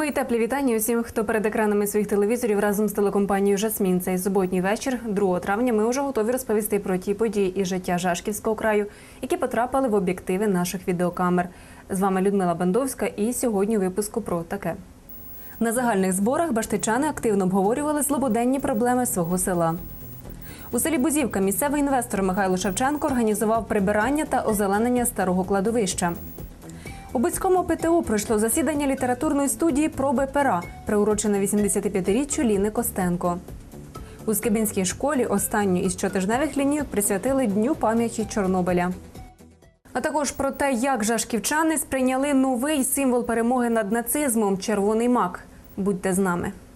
Мої теплі вітання усім, хто перед екранами своїх телевізорів разом з телекомпанією Жасмін. Цей суботній вечір, 2 травня, ми вже готові розповісти про ті події і життя Жашківського краю, які потрапили в об'єктиви наших відеокамер. З вами Людмила Бандовська, і сьогодні випуску про таке. На загальних зборах баштичани активно обговорювали злободенні проблеми свого села. У селі Бузівка місцевий інвестор Михайло Шевченко організував прибирання та озеленення старого кладовища. У Бицькому ПТУ пройшло засідання літературної студії Проби пера, приурочене 85-річчю Ліни Костенко. У Скибінській школі останню із щотижневих лінійок присвятили Дню пам'яті Чорнобиля. А також про те, як жашківчани сприйняли новий символ перемоги над нацизмом червоний мак. Будьте з нами. –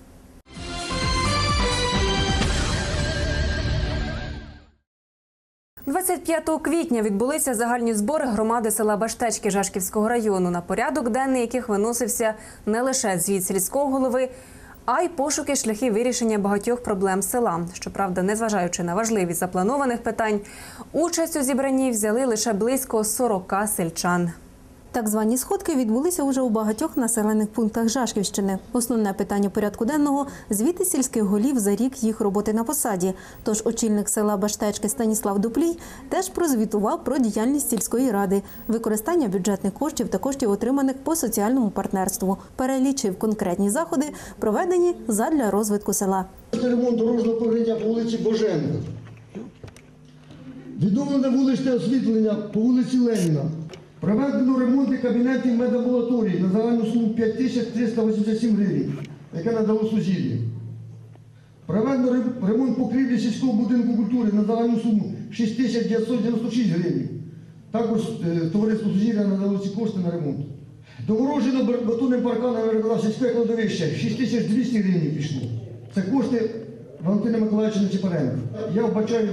25 квітня відбулися загальні збори громади села Баштечки Жашківського району, на порядок денний яких виносився не лише звіт сільського голови, а й пошуки шляхи вирішення багатьох проблем села. Щоправда, незважаючи на важливість запланованих питань, участь у зібранні взяли лише близько 40 сельчан. Так звані сходки відбулися уже у багатьох населених пунктах Жашківщини. Основне питання порядку денного звіти сільських голів за рік їх роботи на посаді. Тож очільник села Баштечки Станіслав Дуплій теж прозвітував про діяльність сільської ради, використання бюджетних коштів та коштів, отриманих по соціальному партнерству. Перелічив конкретні заходи, проведені задля розвитку села. Ремонт дорожнього покриття по вулиці Боженка. Відновлене вуличне освітлення по вулиці Леніна. Проведено ремонти кабінетів медамбулаторії на загальну суму 5387 гривень, яке надало сусідів. Проведено ремонт покрівлі сільського будинку культури на загальну суму 6996 гривень. Також е, товариство сусідів надало ці кошти на ремонт. Доморожено бер- батутним парканом сільське кладовище 6200 гривень пішло. Це кошти Валентина Миколаївича Нечипаренка. Я вбачаю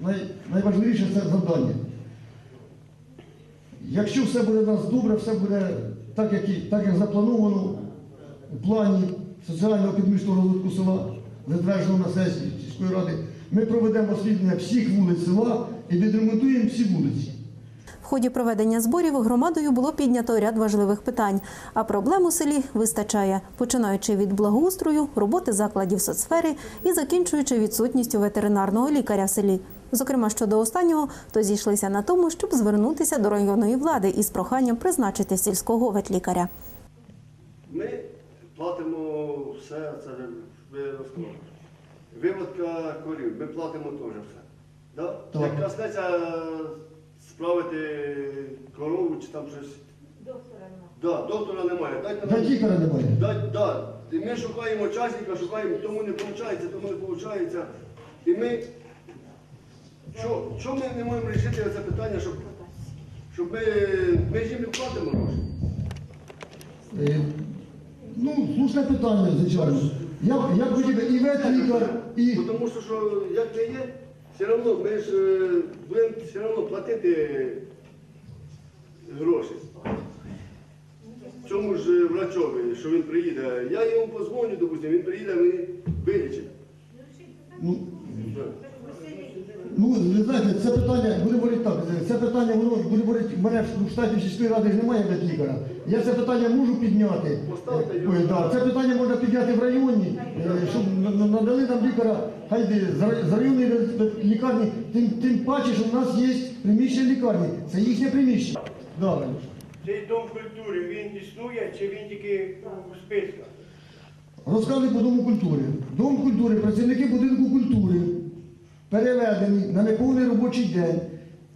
най, найважливіше це завдання. Якщо все буде у нас добре, все буде так, як, і, так, як заплановано у плані соціального економічного розвитку села, затвердженого на сесії сільської ради, ми проведемо освітлення всіх вулиць села і відремонтуємо всі вулиці. В ході проведення зборів громадою було піднято ряд важливих питань, а проблем у селі вистачає, починаючи від благоустрою, роботи закладів соцсфери і закінчуючи відсутністю ветеринарного лікаря в селі. Зокрема, щодо останнього, то зійшлися на тому, щоб звернутися до районної влади із проханням призначити сільського ветлікаря. Ми платимо все, це ви розказали. Виводка корів, ми платимо теж все. Да? Як коснеться справити корову чи там щось. Доктора немає. Да, доктора немає. Дайте нам. лікаря немає. Да, да. І ми шукаємо часника, шукаємо, тому не виходить, тому не виходить. І ми. Що, що ми не можемо вирішити це питання, щоб, щоб ми, ми ж їм не платимо гроші. Е, Ну, слушне питання, звичайно. Я, я хотів би і ветлікар, і Ну, Тому що, що як не є, все одно ми ж е, будемо все одно платити гроші. Цьому ж е, врачові, що він приїде. Я йому позвоню, допустимо, він приїде, він вилічить. ну, Ну, ви знаєте, це питання, будемо говорити так, це питання, воно буде говорити, мене в штаті сільської ради ж немає ветлікаря. Я це питання можу підняти. Ой, да, Це питання можна підняти в районі, е, щоб на- на- надали нам лікаря, хай де, з рай- з районної лікарні, тим, тим паче, що в нас є приміщення лікарні. Це їхнє приміщення. Да. Цей дом культури він існує чи він тільки у списках? Розказуй по Дому культури. Дом культури, працівники будинку культури переведені на неповний робочий день.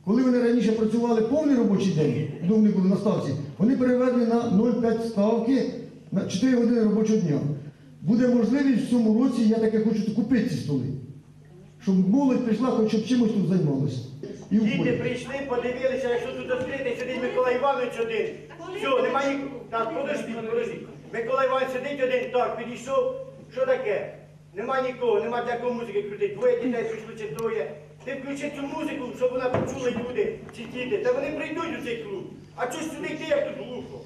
Коли вони раніше працювали повний робочий день, вони були на ставці, вони переведені на 0,5 ставки на 4 години робочого дня. Буде можливість в цьому році, я таке хочу купити ці столи, щоб молодь прийшла, хоч щоб чимось тут займалася. Діти прийшли, подивилися, якщо тут відкритий сидить Микола Іванович один. Все, немає. Так, подожди, подожди. Микола Іванович сидить один, так, підійшов. Що таке? Нема нікого, нема такої музики крутить. Двоє дітей прийшли чи троє. Ти включи цю музику, щоб вона почула люди, ці діти. Та вони прийдуть у цей клуб. А чого сюди йти, як тут глухо?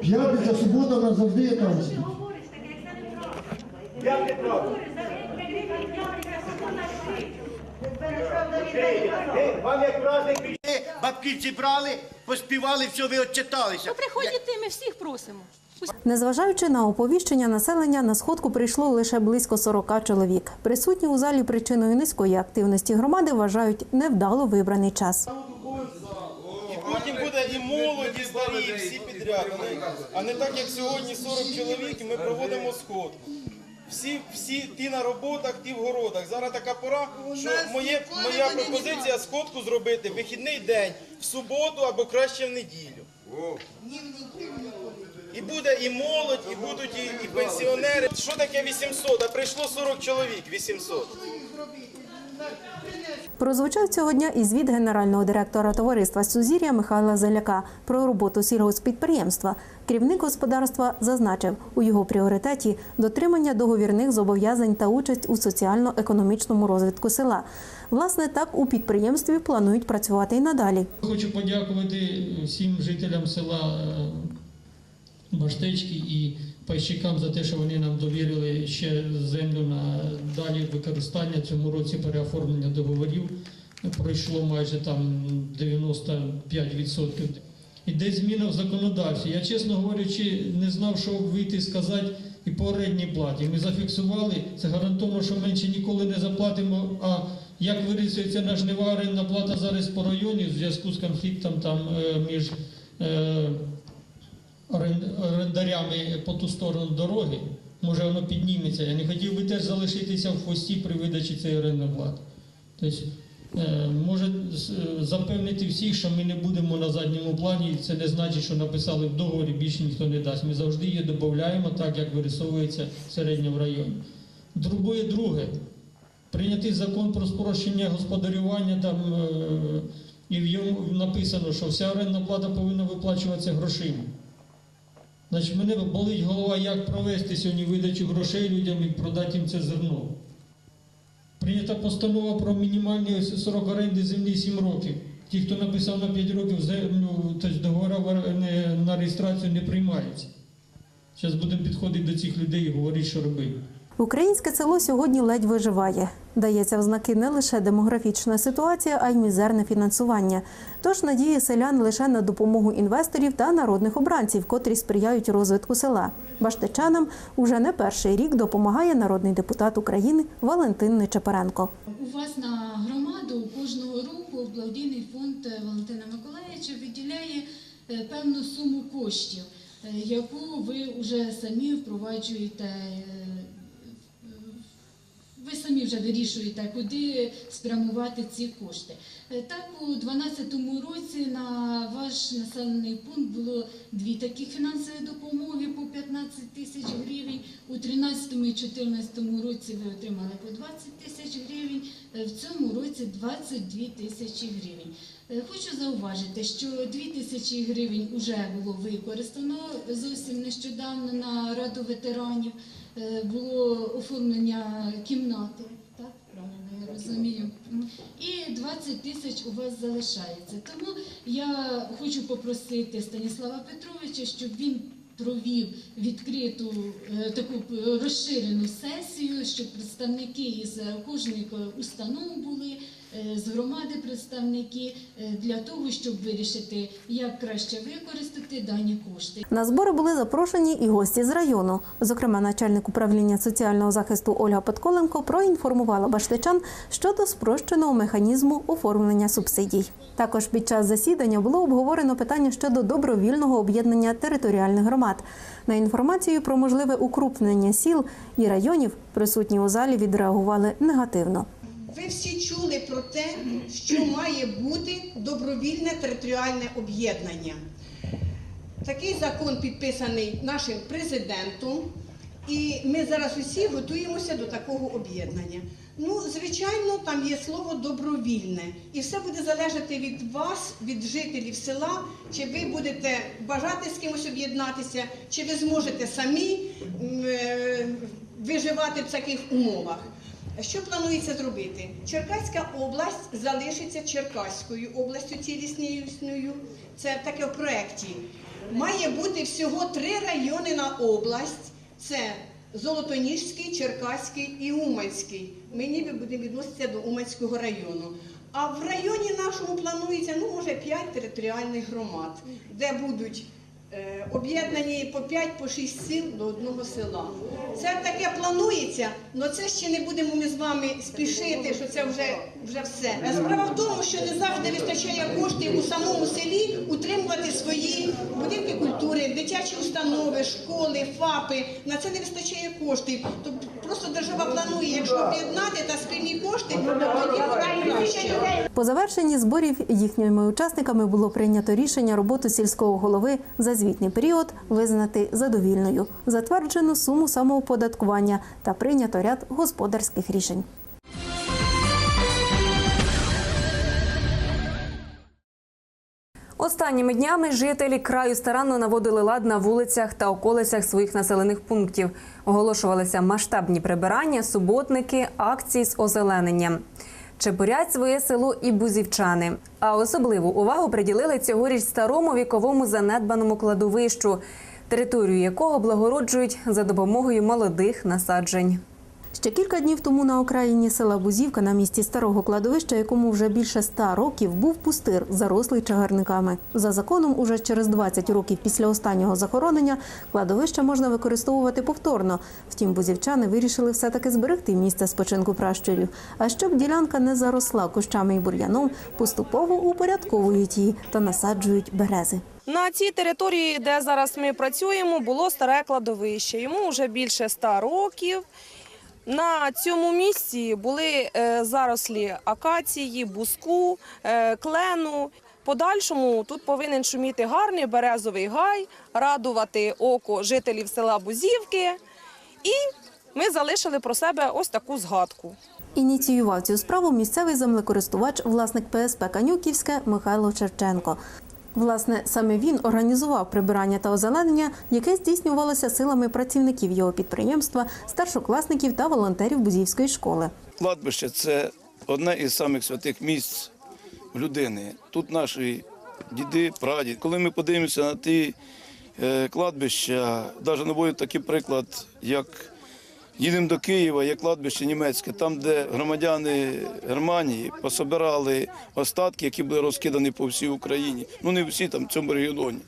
П'ятниця, субота, нас завжди є танці. Як не правда? Ти, ти, Вам як праздник пішли, бабки зібрали, поспівали, все, ви отчиталися. Ну, приходьте, ми всіх просимо. Незважаючи на оповіщення населення, на сходку прийшло лише близько 40 чоловік. Присутні у залі причиною низької активності громади вважають невдало вибраний час. Потім буде і молодь, і старі, і всі підряд. А не- А не так, як сьогодні 40 чоловік, і ми проводимо сходку. Всі, всі ті на роботах, ті в городах. Зараз така пора, що моє, моя пропозиція сходку зробити вихідний день в суботу або краще в неділю. І буде і молодь, і будуть і, і пенсіонери. Що таке 800? А прийшло 40 чоловік 800. Прозвучав цього дня і звіт генерального директора товариства Сузір'я Михайла Заляка про роботу сільгоспідприємства. Керівник господарства зазначив, у його пріоритеті дотримання договірних зобов'язань та участь у соціально-економічному розвитку села. Власне, так у підприємстві планують працювати і надалі. Хочу подякувати всім жителям села Баштечки і пайщикам за те, що вони нам довірили ще землю на далі використання. Цьому році переоформлення договорів пройшло майже там 95%. Іде зміна в законодавстві. Я, чесно говорячи, не знав, що вийти сказати і по орендній платі. Ми зафіксували, це гарантовано, що менше ніколи не заплатимо. А як вирішується наш жнива орендна плата зараз по районі в зв'язку з конфліктом там е, між е, орендарями по ту сторону дороги, може воно підніметься. Я не хотів би теж залишитися в хвості при видачі цієї орендної плати. Тобто, е, може е, запевнити всіх, що ми не будемо на задньому плані, це не значить, що написали в договорі, більше ніхто не дасть. Ми завжди її додаємо так, як вирисовується в районі. Другое друге. Прийнятий закон про спрощення господарювання там е, і в ньому написано, що вся орендна плата повинна виплачуватися грошима. Значить, мене болить голова, як провести сьогодні видачу грошей людям і продати їм це зерно. Прийнята постанова про мінімальний срок оренди землі 7 років. Ті, хто написав на 5 років землю, тобто договори на реєстрацію не приймаються. Зараз будемо підходити до цих людей і говорити, що робити. Українське село сьогодні ледь виживає. Дається в знаки не лише демографічна ситуація, а й мізерне фінансування. Тож надії селян лише на допомогу інвесторів та народних обранців, котрі сприяють розвитку села. Баштичанам уже не перший рік допомагає народний депутат України Валентин Нечепоренко. У вас на громаду кожного року благодійний фонд е, Валентина Миколаївича виділяє е, певну суму коштів, е, яку ви вже самі впроваджуєте. Ви самі вже вирішуєте, куди спрямувати ці кошти. Е, Так, у 2012 році на ваш населений пункт було дві такі фінансові допомоги по 15 тисяч гривень. У 2013 і 2014 році ви отримали по 20 тисяч гривень, е, в цьому році 22 тисячі гривень. Е, Хочу зауважити, що 2 тисячі гривень вже було використано зовсім нещодавно на Раду ветеранів. Е, Було оформлення кімнати, так правильно я розумію. І 20 тисяч у вас залишається. Тому я хочу попросити Станіслава Петровича, щоб він провів відкриту е, таку е, розширену сесію, щоб представники із е, кожної е, установ були, е, з громади представники для того, щоб вирішити, як краще використати дані кошти. На збори були запрошені і гості з району. Зокрема, начальник управління соціального захисту Ольга Подколенко проінформувала баштичан щодо спрощеного механізму оформлення субсидій. Також під час засідання було обговорено питання щодо добровільного об'єднання територіальних громад. На інформацію про можливе укрупнення сіл і районів присутні у залі відреагували негативно. Ви всі чули про те, що має бути добровільне територіальне об'єднання. Такий закон підписаний нашим президентом, і ми зараз усі готуємося до такого об'єднання. Ну, звичайно, там є слово добровільне, і все буде залежати від вас, від жителів села, чи ви будете бажати з кимось об'єднатися, чи ви зможете самі е, виживати в таких умовах. Що планується зробити? Черкаська область залишиться Черкаською областю цілісною. Це таке в проєкті. Має бути всього три райони на область: це Золотоніжський, Черкаський і Уманський. Ми ніби будемо відноситися до Уманського району. А в районі нашому планується, ну, може, п'ять територіальних громад, де будуть об'єднані по 5 по 6 сіл до одного села. Це таке планується, але це ще не будемо ми з вами спішити, що це вже, вже все. Е, Справа в тому, що не завжди вистачає коштів у самому селі утримувати свої будинки культури, дитячі установи, школи, ФАПи. На це не вистачає коштів. Тобто просто держава планує, якщо об'єднати та спільні кошти, то тоді буде краще. По завершенні зборів їхніми учасниками було прийнято рішення роботу сільського голови за звітний період визнати задовільною, затверджену суму самооподаткування та прийнято ряд господарських рішень. Останніми днями жителі краю старанно наводили лад на вулицях та околицях своїх населених пунктів. Оголошувалися масштабні прибирання, суботники, акції з озелененням. Чепурять своє село і бузівчани. А особливу увагу приділили цьогоріч старому віковому занедбаному кладовищу, територію якого благороджують за допомогою молодих насаджень. Ще кілька днів тому на окраїні села Бузівка на місці старого кладовища, якому вже більше ста років, був пустир, зарослий чагарниками. За законом, уже через 20 років після останнього захоронення кладовище можна використовувати повторно. Втім, бузівчани вирішили все-таки зберегти місце спочинку пращурів. А щоб ділянка не заросла кущами і бур'яном, поступово упорядковують її та насаджують берези. На цій території, де зараз ми працюємо, було старе кладовище. Йому вже більше ста років. На цьому місці були е, зарослі акації, буску, е, клену. Подальшому тут повинен шуміти гарний березовий гай, радувати око жителів села Бузівки. І ми залишили про себе ось таку згадку. Ініціював цю справу місцевий землекористувач, власник ПСП Канюківське Михайло Шевченко. Власне, саме він організував прибирання та озеленення, яке здійснювалося силами працівників його підприємства, старшокласників та волонтерів Бузівської школи. Кладбище це одне із самих святих місць людини. Тут наші діди, прадіди. Коли ми подивимося на ті е, кладбища, навіть наводять такий приклад, як їдемо до Києва, є кладбище німецьке, там, де громадяни Германії пособирали остатки, які були розкидані по всій Україні. Ну не всі там в цьому регіоні.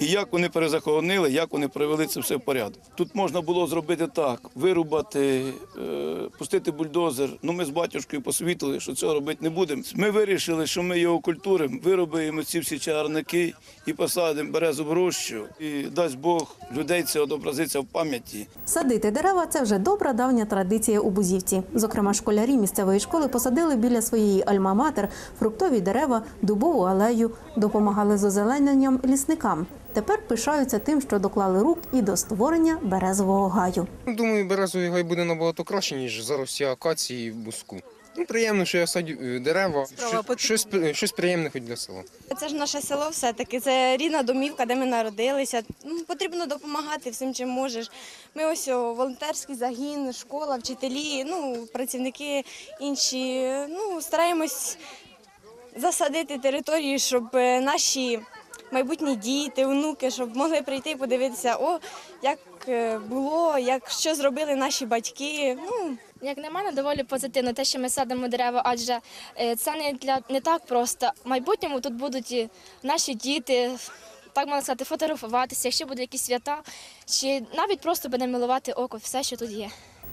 І як вони перезахоронили, як вони привели це все в порядок. Тут можна було зробити так: вирубати, е, пустити бульдозер. Ну ми з батюшкою посвітили, що цього робити не будемо. Ми вирішили, що ми його культуримо, виробимо ці всі чагарники і посадимо березову рощу. І дасть Бог людей це відобразиться в пам'яті. Садити дерева це вже добра давня традиція у Бузівці. Зокрема, школярі місцевої школи посадили біля своєї альма-матер фруктові дерева, дубову алею, допомагали з озелененням лісникам. Тепер пишаються тим, що доклали рук і до створення березового гаю. Думаю, березовий гай буде набагато краще, ніж зараз я акації і буску. Ну, приємно, що я садю е, дерева, що, щось, при- щось приємне хоч для села. Це ж наше село все-таки, це рідна домівка, де ми народилися. Ну, потрібно допомагати всім, чим можеш. Ми ось о, волонтерський загін, школа, вчителі, ну, працівники інші. Ну, стараємось засадити територію, щоб е, наші майбутні діти, онуки, щоб могли прийти і подивитися, о, як е, було, як що зробили наші батьки. Ну, Як на мене, доволі позитивно те, що ми садимо дерева, адже е, це не для не так просто. В майбутньому тут будуть і наші діти, так можна сказати, фотографуватися, якщо будуть якісь свята, чи навіть просто буде милувати око, все, що тут є.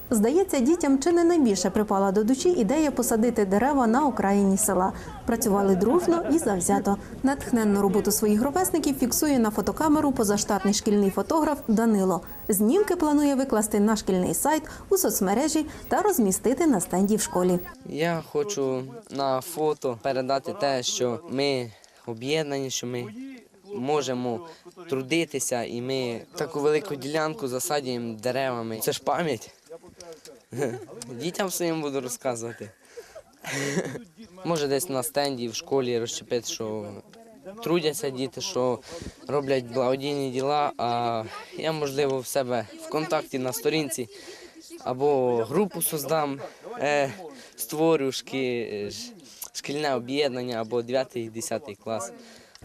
Здається, дітям чи не найбільше припала до душі ідея посадити дерева на окраїні села. Працювали дружно і завзято. Натхненну роботу своїх ровесників фіксує на фотокамеру позаштатний шкільний фотограф Данило. Знімки планує викласти на шкільний сайт у соцмережі та розмістити на стенді в школі. Я хочу на фото передати те, що ми об'єднані, що ми можемо трудитися, і ми таку велику ділянку засадимо деревами. Це ж пам'ять. Дітям своїм буду розказувати. Може, десь на стенді в школі розчепити, що трудяться діти, що роблять благодійні діла, а я, можливо, в себе в контакті на сторінці або групу создам, е, створю е, шкільне об'єднання або 9-10 клас.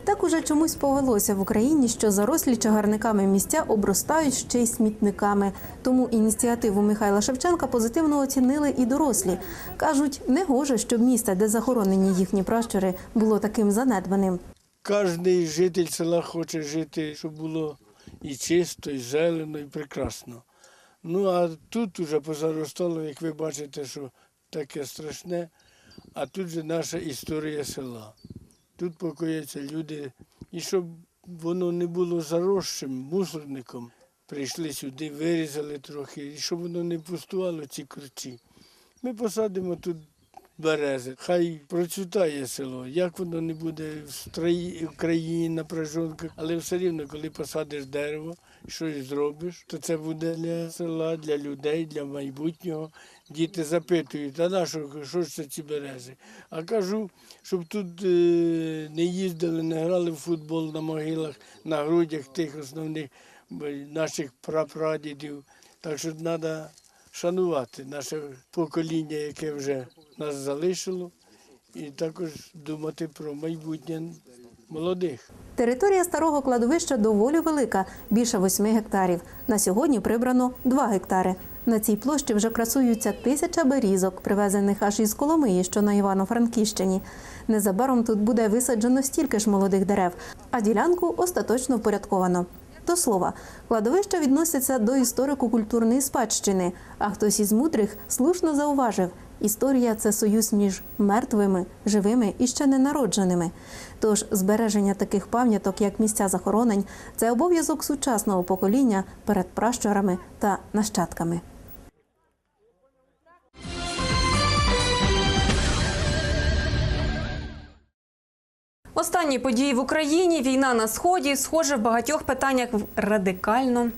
Так уже чомусь повелося в Україні, що зарослі чагарниками місця обростають ще й смітниками. Тому ініціативу Михайла Шевченка позитивно оцінили і дорослі. Кажуть, не гоже, щоб місце, де захоронені їхні пращури, було таким занедбаним. Кожний житель села хоче жити, щоб було і чисто, і зелено, і прекрасно. Ну а тут уже позаростало, як ви бачите, що таке страшне, а тут же наша історія села. Тут покояться люди, і щоб воно не було заросшим мусорником, прийшли сюди, вирізали трохи, і щоб воно не пустувало ці корчі. Ми посадимо тут берези. Хай процвітає село. Як воно не буде в країні напряжонка, але все рівно, коли посадиш дерево, щось зробиш, то це буде для села, для людей, для майбутнього. Діти запитують, а на що, що ж це ці берези? А кажу, щоб тут е, не їздили, не грали в футбол на могилах, на грудях тих основних наших прапрадідів. Так що треба шанувати наше покоління, яке вже нас залишило, і також думати про майбутнє молодих. Територія старого кладовища доволі велика, більше 8 гектарів. На сьогодні прибрано 2 гектари. На цій площі вже красуються тисяча берізок, привезених аж із Коломиї, що на Івано-Франківщині. Незабаром тут буде висаджено стільки ж молодих дерев, а ділянку остаточно впорядковано. До слова, кладовища відносяться до історико-культурної спадщини, а хтось із мудрих слушно зауважив, історія це союз між мертвими, живими і ще ненародженими. Тож збереження таких пам'яток, як місця захоронень, це обов'язок сучасного покоління перед пращурами та нащадками. Останні події в Україні, війна на сході, схоже, в багатьох питаннях радикально.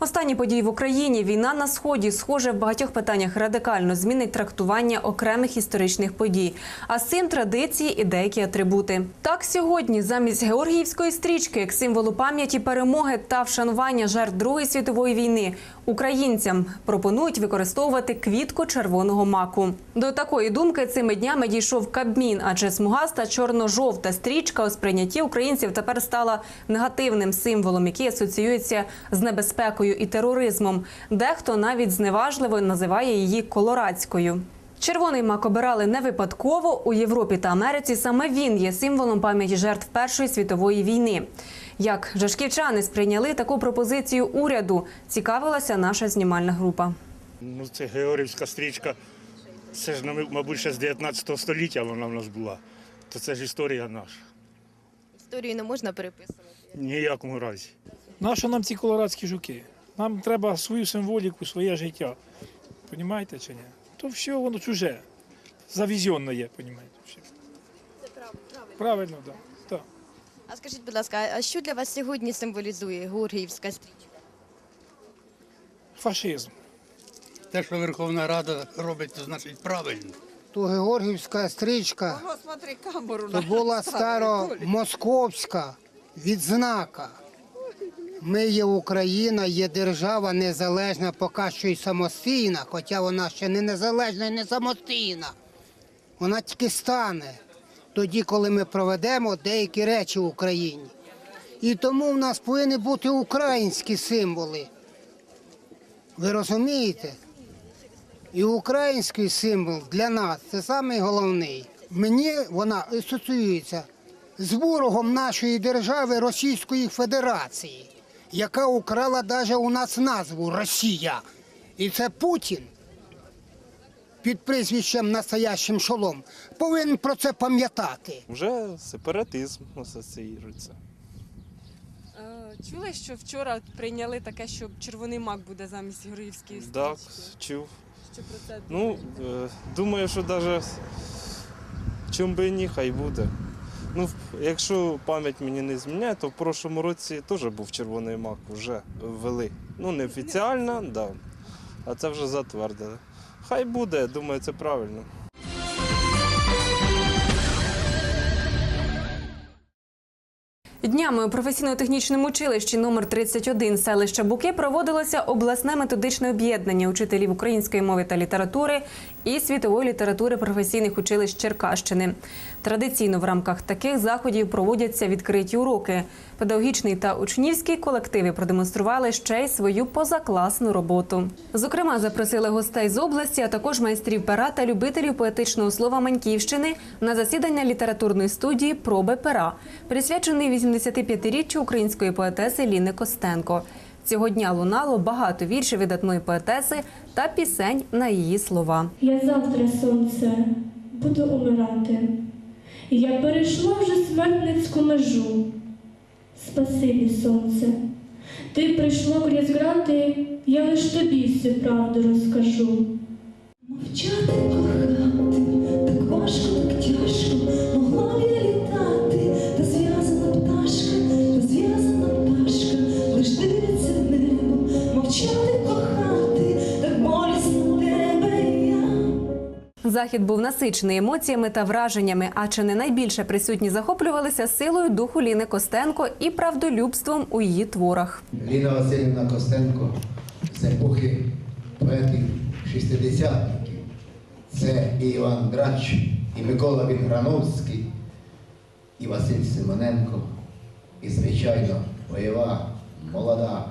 Останні події в Україні, війна на сході, схоже, в багатьох питаннях радикально. Змінить трактування окремих історичних подій, а з цим традиції і деякі атрибути. Так сьогодні, замість георгіївської стрічки, як символу пам'яті перемоги та вшанування жертв Другої світової війни, українцям пропонують використовувати квітку червоного маку. До такої думки цими днями дійшов Кабмін, адже смугаста чорно-жовта стрічка у сприйнятті українців тепер стала негативним символом, який асоціюється з небезпекою і тероризмом. Дехто навіть зневажливо називає її колорадською. Червоний мак обирали не випадково у Європі та Америці. Саме він є символом пам'яті жертв Першої світової війни. Як жашківчани сприйняли таку пропозицію уряду, цікавилася наша знімальна група. Ну, це Георгіївська стрічка. Це ж, ну, мабуть, ще з 19 століття вона в нас була. То це ж історія наша. Історію не можна переписувати. Ніякому разі. Нащо нам ці колорадські жуки? Нам треба свою символіку, своє життя. Понімаєте чи ні? То все воно чуже. Завізіонно є, понімаєте? Все. Це правильно. Правильно, так. Да. А скажіть, будь ласка, а що для вас сьогодні символізує Георгіївська стрічка? Фашизм. Те, що Верховна Рада робить, то значить правильно. То Георгіївська стрічка то була старомосковська відзнака. Ми є Україна, є держава незалежна, поки що й самостійна, хоча вона ще не незалежна і не самостійна. Вона тільки стане тоді, коли ми проведемо деякі речі в Україні. І тому в нас повинні бути українські символи. Ви розумієте? І український символ для нас це найголовніший. Мені вона асоціюється з ворогом нашої держави Російської Федерації, яка украла навіть у нас назву Росія. І це Путін під прізвищем настоящим шолом повинен про це пам'ятати. Вже сепаратизм асоціюється. Чули, що вчора прийняли таке, що червоний мак буде замість героївської стрічки? Так, чув. Що про це Ну, е, думаю, що навіть чим би і ні, хай буде. Ну, якщо пам'ять мені не зміняє, то в прошлому році теж був червоний мак, вже ввели. Ну, не офіціально, да. а це вже затвердили. Хай буде, думаю, це правильно. Днями у професійно-технічному училищі номер 31 селища Буки проводилося обласне методичне об'єднання учителів української мови та літератури і світової літератури професійних училищ Черкащини. Традиційно в рамках таких заходів проводяться відкриті уроки. Педагогічний та учнівський колективи продемонстрували ще й свою позакласну роботу. Зокрема, запросили гостей з області, а також майстрів пера та любителів поетичного слова Маньківщини на засідання літературної студії Проби пера, присвячений 85-річчю української поетеси Ліни Костенко. Цього дня лунало багато віршів видатної поетеси та пісень на її слова. Я завтра, сонце, буду умирати. Я перейшла вже смертницьку межу. Спасибі, сонце. Ти прийшло крізь грати, я лиш тобі всю правду розкажу. Мовчати Захід був насичений емоціями та враженнями, а чи не найбільше присутні захоплювалися силою духу Ліни Костенко і правдолюбством у її творах. Ліна Васильівна Костенко з епохи поетів шістидесятників. Це і Іван Драч, і Микола Вінграновський, і Василь Симоненко, і, звичайно, бойова, молода,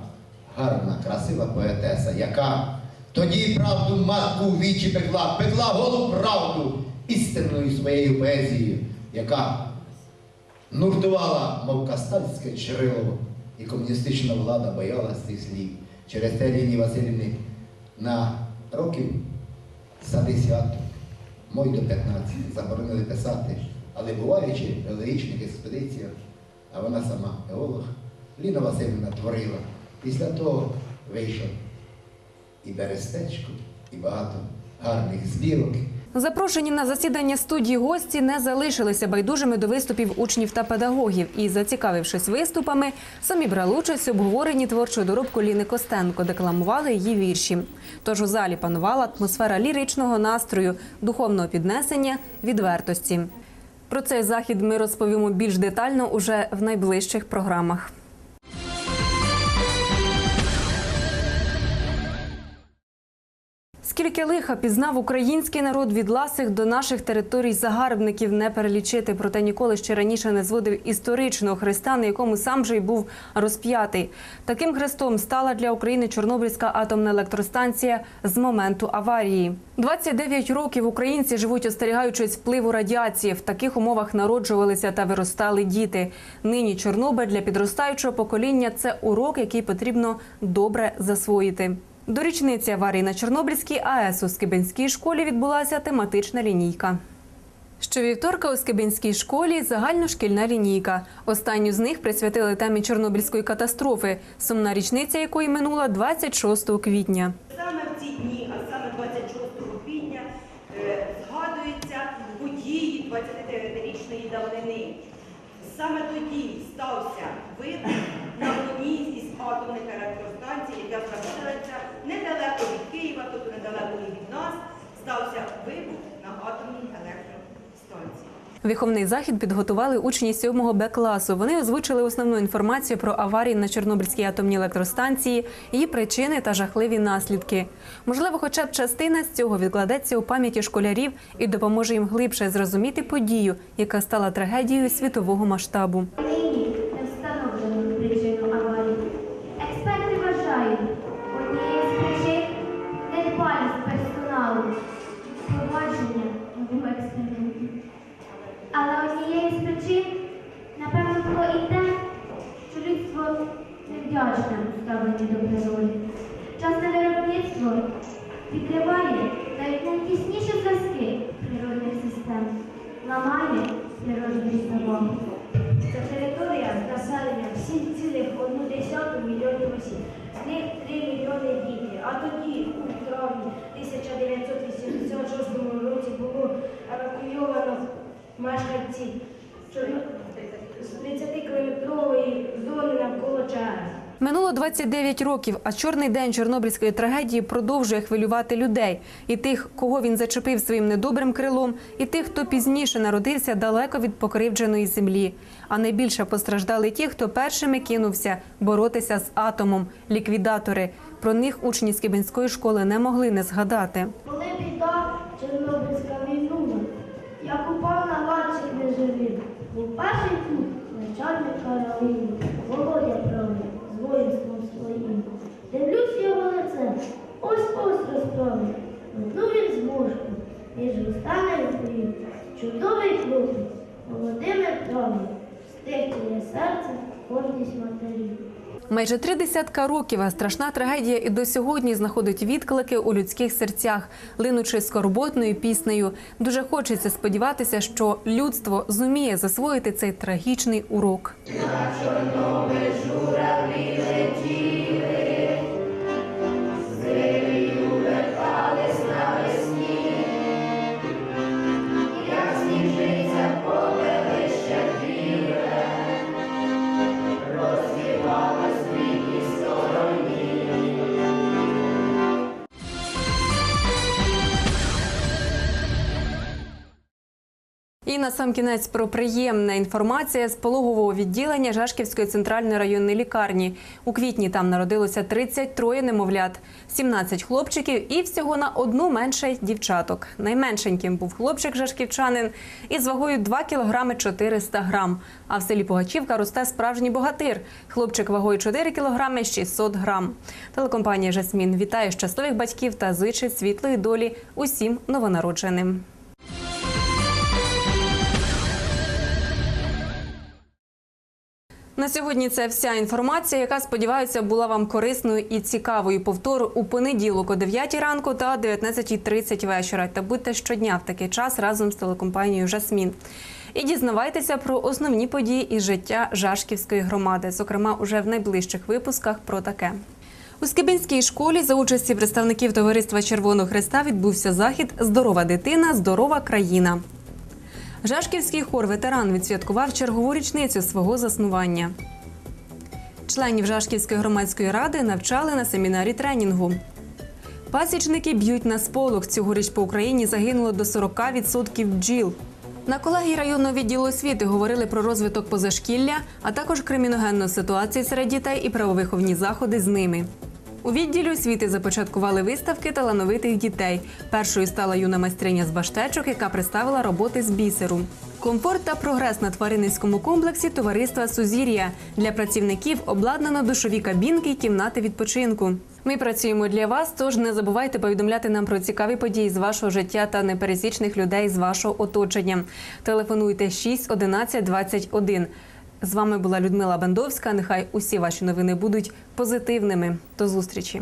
гарна, красива поетеса, яка тоді правду матку в вічі пекла, пекла голу правду істинною своєю поезією, яка нуртувала, мов кастальське джерело, і комуністична влада боялась цих слів. Через те Лінії Васильівни на років за десяток, мой до 15, заборонили писати, але буваючи в геологічних експедиціях, а вона сама геолог, Ліна Васильівна творила. Після того вийшов і Берестечко, і багато гарних збірок. Запрошені на засідання студії гості не залишилися байдужими до виступів учнів та педагогів і, зацікавившись виступами, самі брали участь у обговоренні творчого доробку Ліни Костенко, декламували її вірші. Тож у залі панувала атмосфера ліричного настрою, духовного піднесення, відвертості. Про цей захід ми розповімо більш детально уже в найближчих програмах. Скільки лиха пізнав український народ від ласих до наших територій загарбників не перелічити, проте ніколи ще раніше не зводив історичного хреста, на якому сам же й був розп'ятий. Таким хрестом стала для України Чорнобильська атомна електростанція з моменту аварії. 29 років українці живуть, остерігаючись впливу радіації. В таких умовах народжувалися та виростали діти. Нині Чорнобиль для підростаючого покоління це урок, який потрібно добре засвоїти. До річниці аварії на Чорнобильській АЕС у Скибинській школі відбулася тематична лінійка. Щовівторка у Скибинській школі загальношкільна лінійка. Останню з них присвятили темі Чорнобильської катастрофи, сумна річниця якої минула 26 квітня. Саме в ці дні, а саме 26 квітня, е, згадуються події 29-річної давнини. Саме тоді стався вибух на одній із атомних електростанцій, яка знаходилася недалеко від Києва, тобто недалеко від нас, стався вибух на атомній електростанції. Виховний захід підготували учні 7 Б класу. Вони озвучили основну інформацію про аварії на Чорнобильській атомній електростанції, її причини та жахливі наслідки. Можливо, хоча б частина з цього відкладеться у пам'яті школярів і допоможе їм глибше зрозуміти подію, яка стала трагедією світового масштабу. Невдячне у ставленні до природи. Часте виробництво підриває навіть найтісніші зв'язки природних систем, ламає природні ставок. Ця територія з населенням 7,1 мільйонів осіб. З них 3 мільйони діти. А тоді, у травні 1986 році, було евакуйовано мешканців з 30-кілометрової зони навколо ЧАЕС. Минуло 29 років, а чорний день Чорнобильської трагедії продовжує хвилювати людей і тих, кого він зачепив своїм недобрим крилом, і тих, хто пізніше народився далеко від покривдженої землі. А найбільше постраждали ті, хто першими кинувся боротися з атомом, ліквідатори. Про них учні Скибинської школи не могли не згадати. Коли біда Чорнобильська війнула, як упав на ланчик неживий, був перший тут начальник караулу, Володя правий, воїнством своїм. Дивлюсь його лице, ось ось розправив, одну він зможку, між густами відповів. Чудовий хлопець, молодими правий, стихує серце, гордість матерів. Майже три десятка років страшна трагедія і до сьогодні знаходить відклики у людських серцях, линучи скорботною піснею. Дуже хочеться сподіватися, що людство зуміє засвоїти цей трагічний урок. І на сам кінець про приємна інформація з пологового відділення Жашківської центральної районної лікарні. У квітні там народилося 33 немовлят, 17 хлопчиків і всього на одну менше дівчаток. Найменшеньким був хлопчик жашківчанин із вагою 2 кг 400 грам. А в селі Погачівка росте справжній богатир. Хлопчик вагою 4 кг 600 грам. Телекомпанія Жасмін вітає щасливих батьків та зичить світлої долі усім новонародженим. На сьогодні це вся інформація, яка сподіваюся була вам корисною і цікавою. Повтор у понеділок о 9 ранку та 19.30 вечора. Та будьте щодня в такий час разом з телекомпанією Жасмін. І дізнавайтеся про основні події із життя Жашківської громади, зокрема уже в найближчих випусках про таке. У Скибинській школі за участі представників товариства Червоного Христа відбувся захід Здорова дитина, здорова країна. Жашківський хор ветеран відсвяткував чергову річницю свого заснування. Членів Жашківської громадської ради навчали на семінарі тренінгу. Пасічники б'ють на сполох. Цьогоріч по Україні загинуло до 40% бджіл. На колегії районного відділу освіти говорили про розвиток позашкілля, а також криміногенну ситуацію серед дітей і правовиховні заходи з ними. У відділі освіти започаткували виставки талановитих дітей. Першою стала юна майстриня з баштечок, яка представила роботи з бісеру. Комфорт та прогрес на тваринницькому комплексі товариства Сузір'я для працівників обладнано душові кабінки і кімнати відпочинку. Ми працюємо для вас, тож не забувайте повідомляти нам про цікаві події з вашого життя та непересічних людей з вашого оточення. Телефонуйте 6 11 21. З вами була Людмила Бандовська. Нехай усі ваші новини будуть позитивними. До зустрічі.